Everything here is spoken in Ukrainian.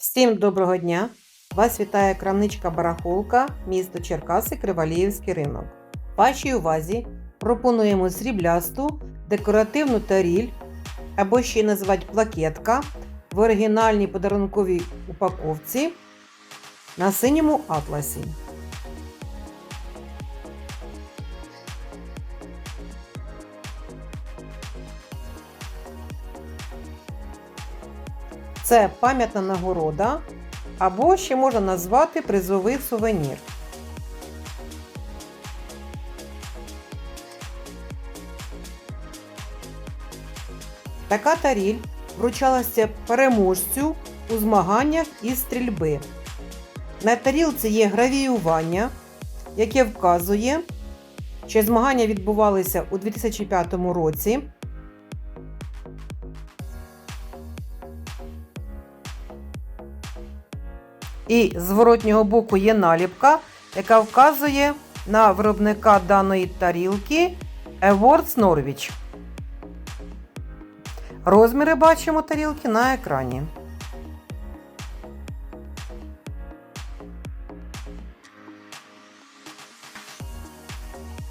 Всім доброго дня! Вас вітає крамничка Барахолка, місто Черкаси, Криваліївський ринок. Вашій увазі пропонуємо сріблясту декоративну таріль, або ще називають плакетка в оригінальній подарунковій упаковці на синьому атласі. Це пам'ятна нагорода, або ще можна назвати призовий сувенір. Така таріль вручалася переможцю у змаганнях із стрільби. На тарілці є гравіювання, яке вказує, що змагання відбувалися у 2005 році. і зворотнього боку є наліпка, яка вказує на виробника даної тарілки Awards Norwich. Розміри бачимо тарілки на екрані.